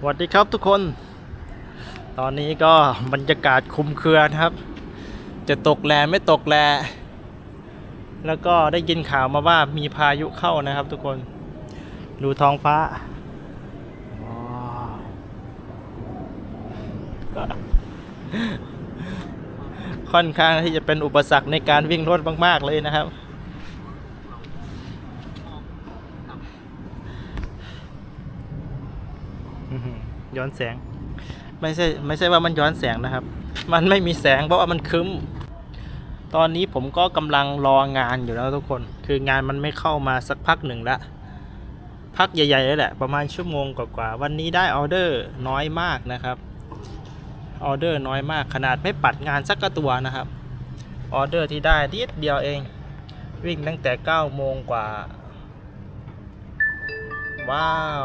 สวัสดีครับทุกคน ตอนนี้ก็บรรยากาศคุมเครือนะครับ จะตกแลไม่ตกแล แล้วก็ได้ยินข่าวมาว่ามีพายุเข้านะครับทุกคน ดูท้องฟ้า ค่อนข้างที่จะเป็นอุปสรรคในการวิ่งรถมาก ๆ เลยนะครับ อื้อหือ ย้อนแสง ไม่ใช่ไม่ใช่ว่ามันย้อนแสงนะครับ มันไม่มีแสงเพราะว่ามันคึ้ม ตอนนี้ผมก็กำลังรองานอยู่แล้วทุกคน คืองานมันไม่เข้ามาสักพักหนึ่งละพักใหญ่ๆแล้วแหละประมาณชั่วโมงกว่าๆวันนี้ได้ออเดอร์น้อยมากนะครับออเดอร์น้อยมากขนาดไม่ปัดงานสักกระตัวนะครับออเดอร์ที่ได้นิดเดียวเอง วิ่งตั้งแต่9โมงกว่า ว้าว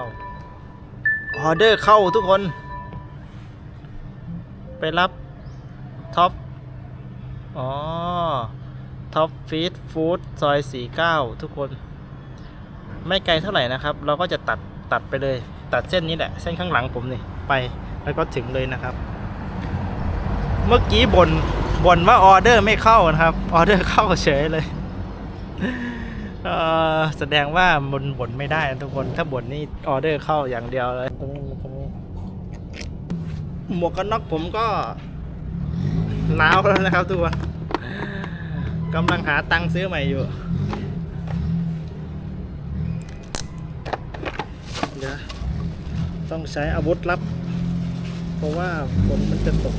ออเดอร์เข้าทุกคน ไปรับท็อป อ๋อ ท็อปฟีดฟู้ดซอย 49 ทุกคน ไม่ไกลเท่าไหร่นะครับ เราก็จะตัดตัดไปเลย ตัดเส้นนี้แหละ เส้นข้างหลังผมนี่ ไปแล้วก็ถึงเลยนะครับ เมื่อกี้บน่นบ่นว่าออเดอร์ไม่เข้านะครับ ออเดอร์เข้าเฉยเลย เออแสดงว่าบนบ่นไม่ได้นะทุกคนถ้าบ่นนี่ออเดอร์เข้าอย่างเดียวเลยตรงนี้ตรงนี้หมวกกันน็อกผมก็หนาวแล้วนะครับทุกคนกำลังหาตังค์ซื้อใหม่อยู่เดี๋ยวต้องใช้อาวุธลับ เพราะว่าฝนมันจะตก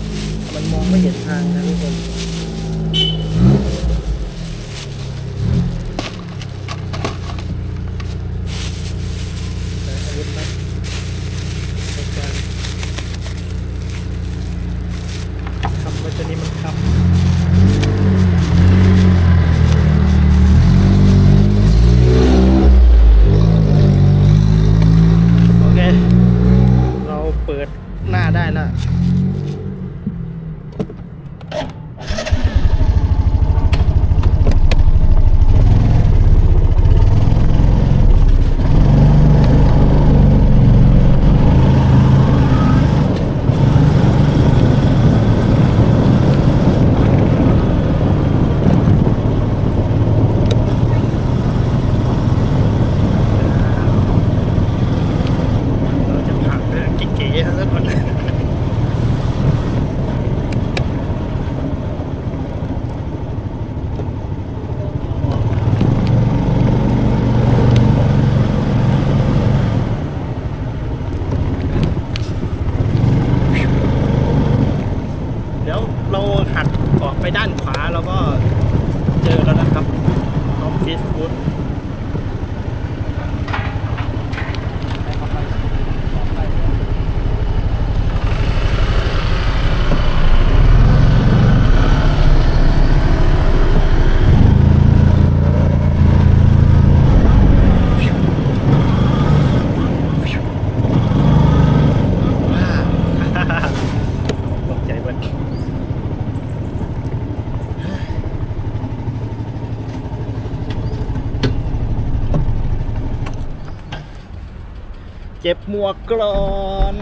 มันมองไม่เห็นทางนะทุกคน ใช้อาวุธลับในการทำไว้ตัวนี้มันทำโอเค เราเปิด หน้าได้แล้ว เราจะผักเรื่องเก๋ๆสักคน เดี๋ยวเราหักออกไปด้านขวาเราก็เจอแล้วนะครับออฟฟิศฟู้ด ว้าวตกใจเบิด เจ็บหมวกกรอน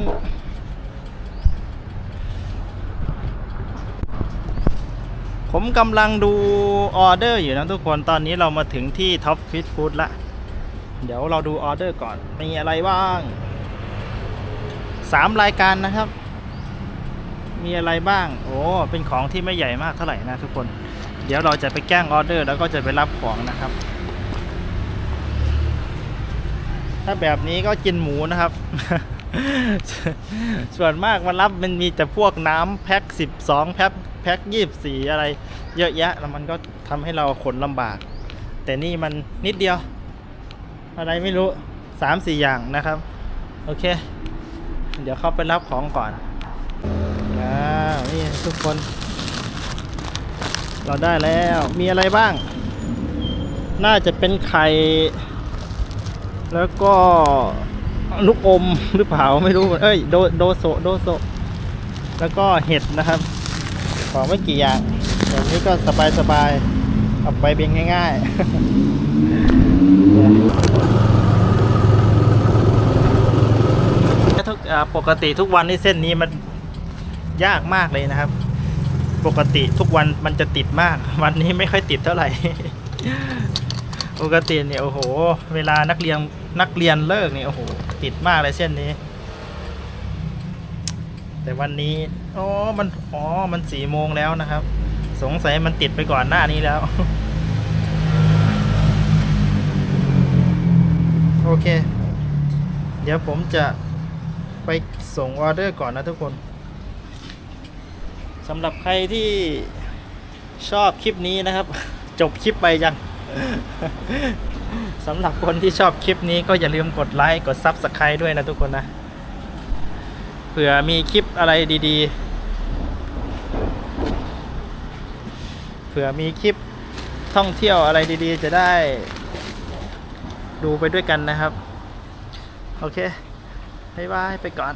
ผมกำลังดูออเดอร์อยู่นะทุกคนตอนนี้เรามาถึงที่ท็อปฟิตฟู้ดละ เดี๋ยวเราดูออเดอร์ก่อน มีอะไรบ้างสามรายการนะครับ มีอะไรบ้าง โอ้ เป็นของที่ไม่ใหญ่มากเท่าไหร่นะทุกคน เดี๋ยวเราจะไปแกล้งออเดอร์แล้วก็จะไปรับของนะครับ ถ้าแบบนี้ก็กินหมูนะครับ ส่วนมากมารับมันมีแต่พวกน้ำแพ็ค12 แพ็คแพ็ค24 อะไร เยอะแยะแล้วมันก็ทำให้เราขนลำบาก แต่นี่มันนิดเดียว อะไรไม่รู้ 3-4 อย่างนะครับ โอเค เดี๋ยวเข้าไปรับของก่อนอ้านี่ทุกคน เราได้แล้วมีอะไรบ้าง น่าจะเป็นไข่ แล้วก็ลูกอมหรือเปล่าไม่รู้เอ้ยโดโดโซโดโซแล้วก็เห็ดนะครับของไม่กี่อย่างแบบนี้ก็สบายสบายๆเอาไปเป็นง่ายๆทุกปกติทุกวันนี่เส้นนี้มันยากมากเลยนะครับ ปกติทุกวันมันจะติดมาก วันนี้ไม่ค่อยติดเท่าไหร่ ปกติเนี่ยโอ้โห เวลานักเรียน นักเรียนเลิกนี่โอ้โหติดมากเลยเส้นนี้ แต่วันนี้อ๋อมันอ๋อมันสี่โมงแล้วนะครับ สงสัยมันติดไปก่อนหน้านี้แล้ว โอเค เดี๋ยวผมจะไปส่งออเดอร์ก่อนนะทุกคนสำหรับใครที่ชอบคลิปนี้นะครับ จบคลิปไปยัง สำหรับคนที่ชอบคลิปนี้ก็อย่าลืมกดไลค์กด Subscribe ด้วยนะทุกคนนะ เผื่อมีคลิปอะไรดีๆ เผื่อมีคลิปท่องเที่ยวอะไรดีๆ จะได้ดูไปด้วยกันนะครับ โอเค บ๊ายบาย ไปก่อน